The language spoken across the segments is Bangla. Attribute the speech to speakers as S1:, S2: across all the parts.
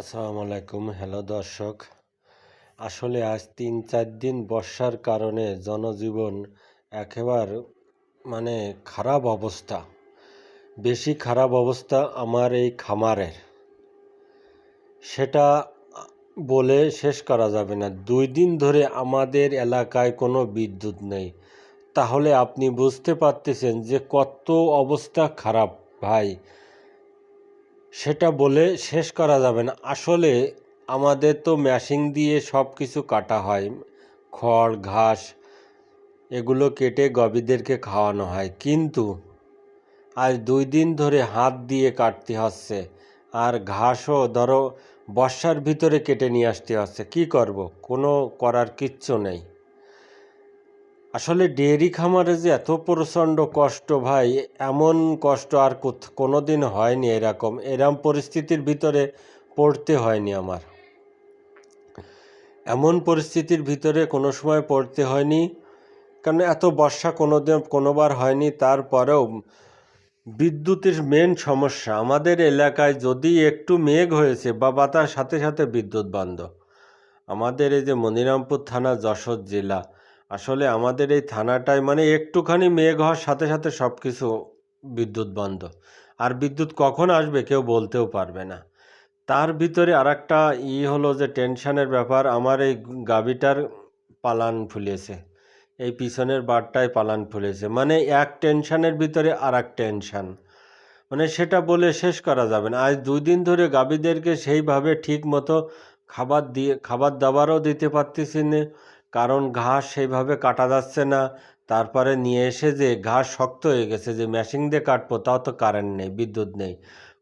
S1: আসসালামু আলাইকুম। হ্যালো দর্শক, আসলে আজ তিন চার দিন বর্ষার কারণে জনজীবন একেবারে মানে খারাপ অবস্থা, বেশি খারাপ অবস্থা আমার এই খামারের। সেটা বলে শেষ করা যাবে না। দুই দিন ধরে আমাদের এলাকায় কোনো বিদ্যুৎ নেই। তাহলে আপনি বুঝতে পারতেছেন যে কত অবস্থা খারাপ ভাই। সেটা বলে শেষ করা যাবে না। আসলে আমাদের তো মেশিন দিয়ে সব কিছু কাটা হয়। খড়, ঘাস এগুলো কেটে গবিদেরকে খাওয়ানো হয়। কিন্তু আজ দুই দিন ধরে হাত দিয়ে কাটতে হচ্ছে। আর ঘাসও ধরো বর্ষার ভিতরে কেটে নিয়ে আসতে হচ্ছে। কি করব? কোনো করার কিচ্ছু নেই। আসলে ডেয়ারি খামারে যে এত প্রচণ্ড কষ্ট ভাই, এমন কষ্ট আর কোনো দিন হয়নি এরকম। এরম পরিস্থিতির ভিতরে পড়তে হয়নি আমার। এমন পরিস্থিতির ভিতরে কোনো সময় পড়তে হয়নি, কারণ এত বর্ষা কোনো দিন কোনোবার হয়নি। তারপরেও বিদ্যুতের মেন সমস্যা, আমাদের এলাকায় যদি একটু মেঘ হয়েছে বা বাতার সাথে সাথে বিদ্যুৎ বন্ধ। আমাদের এই যে মনিরামপুর থানা যশোর জেলা আসলে আমাদের এই থানাটায় মানে একটুখানি মেঘ হওয়ার সাথে সাথে সব কিছু বিদ্যুৎ বন্ধ। আর বিদ্যুৎ কখন আসবে কেউ বলতেও পারবে না। তার ভিতরে আর একটা ই হলো যে টেনশানের ব্যাপার, আমার এই গাবিটার পালান ফুলেছে। এই পিছনের বারটায় পালান ফুলেছে। মানে এক টেনশানের ভিতরে আর এক টেনশান। মানে সেটা বলে শেষ করা যাবে না। আজ দুই দিন ধরে গাবিদেরকে সেইভাবে ঠিক মতো খাবার দিয়ে, খাবার দাবারও দিতে পারতেছি না। কারণ ঘাস সেইভাবে কাটা যাচ্ছে না। তারপরে নিয়ে এসে যে ঘাস শক্ত হয়ে গেছে, যে মেশিন দিয়ে কাটবো, তাও তো কারেন্ট নেই, বিদ্যুৎ নেই।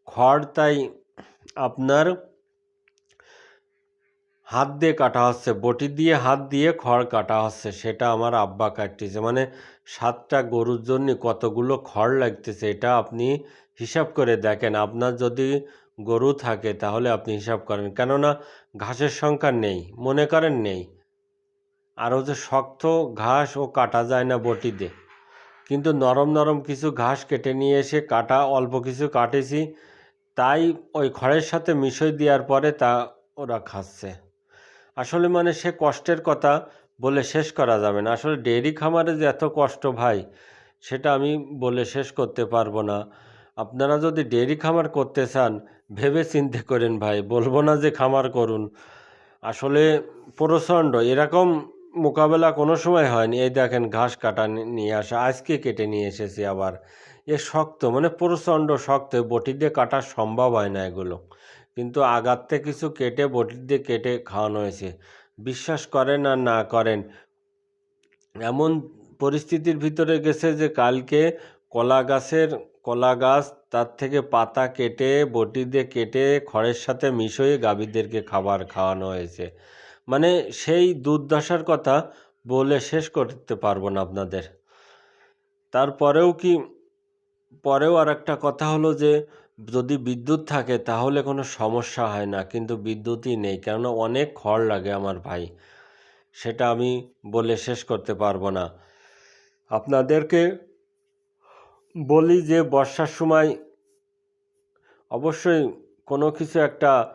S1: খড় তাই আপনার হাত দিয়ে কাটা হচ্ছে, বটি দিয়ে হাত দিয়ে খড় কাটা হচ্ছে, সেটা আমার আব্বা কাটতেছে। মানে সাতটা গরুর জন্য কতগুলো খড় লাগতেছে, এটা আপনি হিসাব করে দেখেন। আপনার যদি গরু থাকে, তাহলে আপনি হিসাব করেন। কেননা ঘাসের সংখ্যা নেই, মনে করেন নেই। আর যে শক্ত ঘাস ও কাটা যায় না বটিতে। কিন্তু নরম নরম কিছু ঘাস কেটে নিয়ে এসে কাটা, অল্প কিছু কাটেছি। তাই ওই খড়ের সাথে মিশই দেওয়ার পরে তা ওরা খাচ্ছে। আসলে মানে সে কষ্টের কথা বলে শেষ করা যাবে না। আসলে ডেয়ারি খামারে যে এত কষ্ট ভাই, সেটা আমি বলে শেষ করতে পারব না। আপনারা যদি ডেয়ারি খামার করতে চান, ভেবে চিন্তে করেন ভাই, বলব না যে খামার করুন। আসলে প্রচণ্ড, এরকম মোকাবেলা কোনো সময় হয়নি। এই দেখেন ঘাস কাটা নিয়ে আসা, আজকে কেটে নিয়ে এসেছি আবার। এ শক্ত মানে প্রচণ্ড শক্ত বটি দিয়ে কাটা সম্ভব হয় না এগুলো। কিন্তু আগাতে কিছু কেটে বটি দিয়ে কেটে খাওয়ানো হয়েছে। বিশ্বাস করেন আর না করেন, এমন পরিস্থিতির ভিতরে গেছে যে কালকে কলা গাছের কলা গাছ তার থেকে পাতা কেটে, বটি দিয়ে কেটে খড়ের সাথে মিশিয়ে গাভীদেরকে খাবার খাওয়ানো হয়েছে। মানে সেই দুর্দশার কথা বলে শেষ করতে পারব না আপনাদের। তারপরেও কি, পরেও আর একটা কথা হলো যে, যদি বিদ্যুৎ থাকে তাহলে কোনো সমস্যা হয় না, কিন্তু বিদ্যুৎই নেই, কেননা অনেক খড় লাগে আমার ভাই। সেটা আমি বলে শেষ করতে পারব না। আপনাদেরকে বলি যে বর্ষার সময় অবশ্যই কোনো কিছু একটা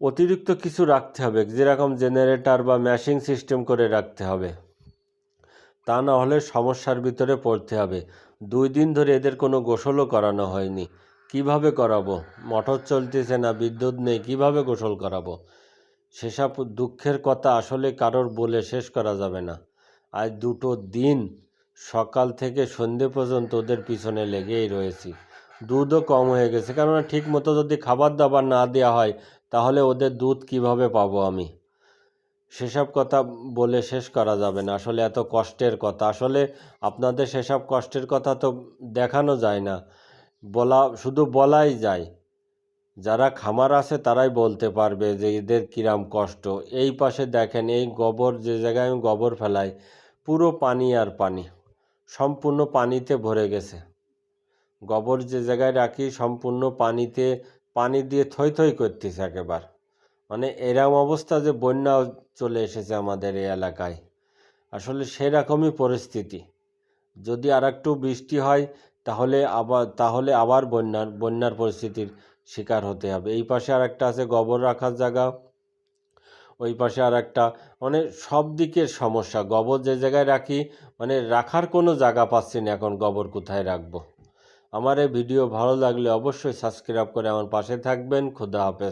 S1: অতিরিক্ত কিছু রাখতে হবে, যেরকম জেনারেটর বা ম্যাশিং সিস্টেম করে রাখতে হবে। তা না হলে সমস্যার ভিতরে পড়তে হবে। দুই দিন ধরে এদের কোনো গোসলও করানো হয়নি। কীভাবে করাবো? মোটর চলতেছে না, বিদ্যুৎ নেই, কীভাবে গোসল করাবো? সেসব দুঃখের কথা আসলে কারোর বলে শেষ করা যাবে না। আজ দুটো দিন সকাল থেকে সন্ধে পর্যন্ত ওদের পিছনে লেগেই রয়েছি। দুধও কম হয়ে গেছে, কেননা ঠিক মতো যদি খাবার দাবার না দেওয়া হয়, তাহলে ওদের দুধ কীভাবে পাবো আমি? সেসব কথা বলে শেষ করা যাবে না। আসলে এত কষ্টের কথা। আসলে আপনাদের সেসব কষ্টের কথা তো দেখানো যায় না। বলা, শুধু বলাই যায়। যারা খামার আছে, তারাই বলতে পারবে যে এদের কিরাম কষ্ট। এই পাশে দেখেন, এই গোবর, যে জায়গায় আমি গোবর ফেলাই, পুরো পানি আর পানি। সম্পূর্ণ পানিতে ভরে গেছে। গোবর যে জায়গায় রাখি, সম্পূর্ণ পানিতে, পানি দিয়ে থই থই করতেছে একেবার। মানে এরম অবস্থা যে বন্যা চলে এসেছে আমাদের এই এলাকায়। আসলে সেরকমই পরিস্থিতি। যদি আর একটু বৃষ্টি হয়, তাহলে আবার তাহলে আবার বন্যার বন্যার পরিস্থিতির শিকার হতে হবে। এই পাশে আর একটা আছে, গোবর রাখার জায়গা। ওই পাশে আর একটা মানে সব দিকের সমস্যা। গোবর যে জায়গায় রাখি মানে রাখার কোনো জায়গা পাচ্ছি না এখন গোবর কোথায় রাখব। আমার এই ভিডিও ভালো লাগলে অবশ্যই সাবস্ক্রাইব করে আমার পাশে থাকবেন। খুদা হাফেজ।